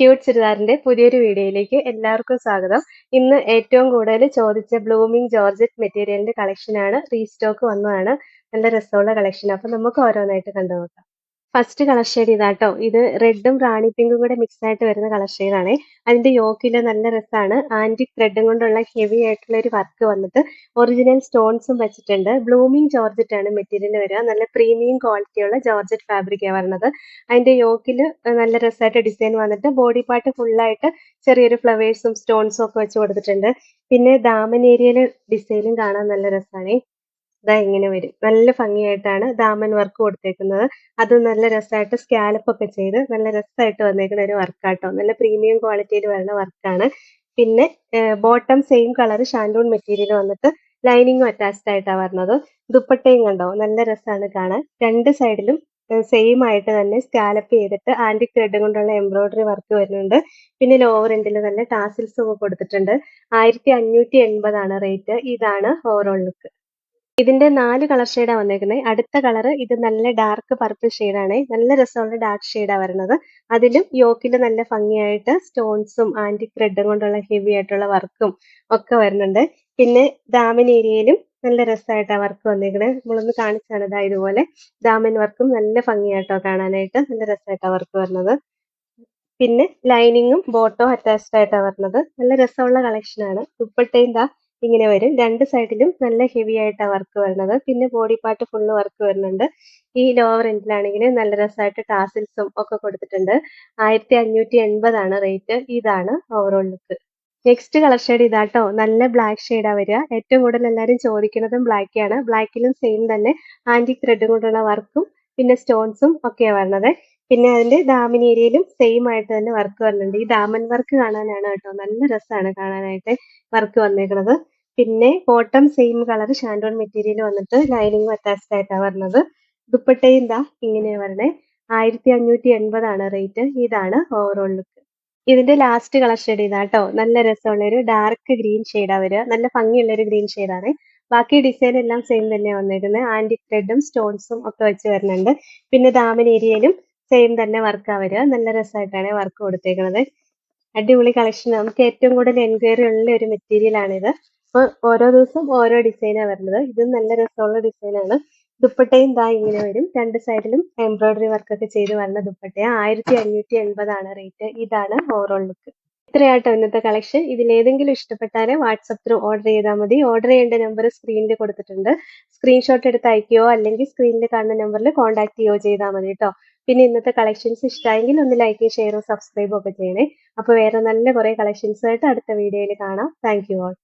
Cute ചുരിദാറിന്റെ പുതിയൊരു വീഡിയോയിലേക്ക് എല്ലാവർക്കും സ്വാഗതം. ഇന്ന് ഏറ്റവും കൂടുതൽ ചോദിച്ച ബ്ലൂമിംഗ് ജോർജറ്റ് മെറ്റീരിയലിന്റെ കളക്ഷനാണ് റീസ്റ്റോക്ക് വന്നതാണ്. നല്ല രസമുള്ള കളക്ഷൻ അപ്പൊ നമുക്ക് ഓരോന്നായിട്ട് കണ്ടു നോക്കാം ഫസ്റ്റ് കളർ ഷെയ്ഡ് ഇതാട്ടോ. ഇത് റെഡും റാണി പിങ്കും കൂടെ മിക്സ് ആയിട്ട് വരുന്ന കളർ ഷെയ്ഡാണ് അതിന്റെ യോക്കിൽ നല്ല രസമാണ് ആന്റിക് ത്രെഡും കൊണ്ടുള്ള ഹെവി ആയിട്ടുള്ള ഒരു വർക്ക് വന്നിട്ട് ഒറിജിനൽ സ്റ്റോൺസും വെച്ചിട്ടുണ്ട്. ബ്ലൂമിംഗ് ജോർജറ്റ് ആണ് മെറ്റീരിയൽ വരിക. നല്ല പ്രീമിയം ക്വാളിറ്റിയുള്ള ജോർജറ്റ് ഫാബ്രിക്കാണ് വരുന്നത് അതിന്റെ യോക്കിൽ നല്ല രസമായിട്ട് ഡിസൈൻ വന്നിട്ട് ബോഡി പാർട്ട് ഫുള്ളായിട്ട് ചെറിയൊരു ഫ്ലവേഴ്സും സ്റ്റോൺസും ഒക്കെ വെച്ച് കൊടുത്തിട്ടുണ്ട്. പിന്നെ ദാമൻ ഏരിയയിലെ ഡിസൈനും കാണാൻ നല്ല രസമാണ് ഇതാ ഇങ്ങനെ വരും. നല്ല ഭംഗിയായിട്ടാണ് ദാമൻ വർക്ക് കൊടുത്തേക്കുന്നത്. അത് നല്ല രസമായിട്ട് സ്കാലപ്പ് ഒക്കെ ചെയ്ത് നല്ല രസമായിട്ട് വന്നേക്കുന്ന ഒരു വർക്കാട്ടോ നല്ല പ്രീമിയം ക്വാളിറ്റിയിൽ വരുന്ന വർക്കാണ് പിന്നെ bottom same colour shantoon material വന്നിട്ട് ലൈനിങ്ങും അറ്റാച്ച്ഡ് ആയിട്ടാണ് വരുന്നത് ദുപ്പട്ടയും കണ്ടോ? നല്ല രസമാണ് കാണാൻ. രണ്ട് സൈഡിലും സെയിം ആയിട്ട് തന്നെ സ്കാലപ്പ് ചെയ്തിട്ട് ആന്റിക് ത്രെഡ് കൊണ്ടുള്ള എംബ്രോയിഡറി വർക്ക് വരുന്നുണ്ട്. പിന്നെ ലോവർ എൻഡിൽ തന്നെ ടാസിൽസ് ഒക്കെ കൊടുത്തിട്ടുണ്ട്. ആയിരത്തി അഞ്ഞൂറ്റി എൺപതാണ് റേറ്റ് ഇതാണ് ഓവറോൾ ലുക്ക് ഇതിന്റെ നാല് കളർ ഷെയ്ഡാണ് വന്നേക്കുന്നത് അടുത്ത കളർ ഇത് നല്ല ഡാർക്ക് പർപ്പിൾ ഷെയ്ഡാണ് നല്ല രസമുള്ള ഡാർക്ക് ഷെയ്ഡാണ് വരുന്നത് അതിലും യോക്കിൽ നല്ല ഭംഗിയായിട്ട് സ്റ്റോൺസും ആന്റിക് ത്രെഡും കൊണ്ടുള്ള ഹെവി ആയിട്ടുള്ള വർക്കും ഒക്കെ വരുന്നുണ്ട്. പിന്നെ ദാമൻ ഏരിയയിലും നല്ല രസമായിട്ടാണ് വർക്ക് വന്നേക്കണേ. നമ്മളൊന്ന് കാണിച്ചാണ് ഇതാ ഇതുപോലെ. ദാമൻ വർക്കും നല്ല ഭംഗിയായിട്ടോ കാണാനായിട്ട് നല്ല രസമായിട്ടാണ് വർക്ക് വരുന്നത് പിന്നെ ലൈനിങ്ങും ബോട്ടോ അറ്റാച്ച്ഡ് ആയിട്ടാണ് വരുന്നത് നല്ല രസമുള്ള കളക്ഷനാണ് ദുപ്പട്ടയും ദാ ഇങ്ങനെ വരും. രണ്ട് സൈഡിലും നല്ല ഹെവി ആയിട്ടാണ് വർക്ക് വരുന്നത്. പിന്നെ ബോഡി പാർട്ട് ഫുള്ള് വർക്ക് വരുന്നുണ്ട്. ഈ ലോവർ എൻഡിലാണെങ്കിൽ നല്ല രസമായിട്ട് ടാസിൽസും ഒക്കെ കൊടുത്തിട്ടുണ്ട്. ആയിരത്തി അഞ്ഞൂറ്റി എൺപതാണ് റേറ്റ് ഇതാണ് overall look next colour shade ഇതാട്ടോ. നല്ല ബ്ലാക്ക് ഷെയ്ഡാണ് വരിക. ഏറ്റവും കൂടുതൽ എല്ലാവരും ചോദിക്കുന്നതും ബ്ലാക്ക് ആണ്. ബ്ലാക്കിലും സെയിം തന്നെ. ആന്റിക് ത്രെഡ് കൊണ്ടുള്ള വർക്കും പിന്നെ സ്റ്റോൺസും ഒക്കെയാണ് വരുന്നത്. പിന്നെ അതിന്റെ ദാമൻ ഏരിയയിലും സെയിം ആയിട്ട് തന്നെ വർക്ക് വരുന്നുണ്ട്. ഈ ദാമൻ വർക്ക് കാണാനാണ് കേട്ടോ. നല്ല രസമാണ് കാണാനായിട്ട് വർക്ക് വന്നേക്കുന്നത് പിന്നെ bottom same colour shantoon material വന്നിട്ട് ലൈനിങ് അറ്റാച്ച്ഡ് ആയിട്ടാണ് വരുന്നത് ദുപ്പട്ടയും ഇതാ ഇങ്ങനെയാണ് വരണേ. ആയിരത്തി അഞ്ഞൂറ്റി എൺപതാണ് റേറ്റ് ഇതാണ് ഓവറോൾ ലുക്ക് ഇതിന്റെ ലാസ്റ്റ് കളർ ഷെയ്ഡ് ഇതാട്ടോ നല്ല രസമുള്ള ഒരു ഡാർക്ക് ഗ്രീൻ ഷെയ്ഡാണ് വരിക. നല്ല ഭംഗിയുള്ള ഒരു ഗ്രീൻ ഷെയ്ഡാണ് ബാക്കി ഡിസൈൻ എല്ലാം സെയിം തന്നെ വന്നിരുന്നത് ആന്റി ത്രെഡും സ്റ്റോൺസും ഒക്കെ വെച്ച് വരുന്നുണ്ട് പിന്നെ ദാമൻ ഏരിയയിലും സെയിം തന്നെ വർക്കാണ് വരിക. നല്ല രസമായിട്ടാണ് വർക്ക് കൊടുത്തേക്കുന്നത് അടിപൊളി കളക്ഷൻ നമുക്ക് ഏറ്റവും കൂടുതൽ എൻക്വയറി ഉള്ള ഒരു മെറ്റീരിയൽ ആണിത്. അപ്പോൾ ഓരോ ദിവസം ഓരോ ഡിസൈനാണ് വരുന്നത്. ഇത് നല്ല രസമുള്ള ഡിസൈനാണ് ദുപ്പട്ടയും ദാ ഇങ്ങനെ വരും. രണ്ട് സൈഡിലും എംബ്രോയിഡറി വർക്ക് ഒക്കെ ചെയ്ത് വരുന്ന ദുപ്പട്ടയാണ് ആയിരത്തി അഞ്ഞൂറ്റി എൺപതാണ് റേറ്റ് ഇതാണ് ഓവറോൾ ലുക്ക് ഇത്രയാട്ടോ ഇന്നത്തെ കളക്ഷൻ ഇതിൽ ഏതെങ്കിലും ഇഷ്ടപ്പെട്ടാൽ വാട്സപ്പ് ത്രൂ ഓർഡർ ചെയ്താൽ മതി. ഓർഡർ ചെയ്യേണ്ട നമ്പർ സ്ക്രീനിൽ കൊടുത്തിട്ടുണ്ട്. സ്ക്രീൻഷോട്ട് എടുത്ത് അയക്കുകയോ അല്ലെങ്കിൽ സ്ക്രീനിൽ കാണുന്ന നമ്പറിൽ കോൺടാക്ട് ചെയ്യുകയോ ചെയ്താൽ മതി കേട്ടോ പിന്നെ ഇന്നത്തെ കളക്ഷൻസ് ഇഷ്ടമായെങ്കിൽ ഒന്ന് ലൈക്ക് ഷെയറും സബ്സ്ക്രൈബും ഒക്കെ ചെയ്യണേ. അപ്പോൾ വേറെ നല്ല കുറേ കളക്ഷൻസ് ആയിട്ട് അടുത്ത വീഡിയോയിൽ കാണാം. Thank you all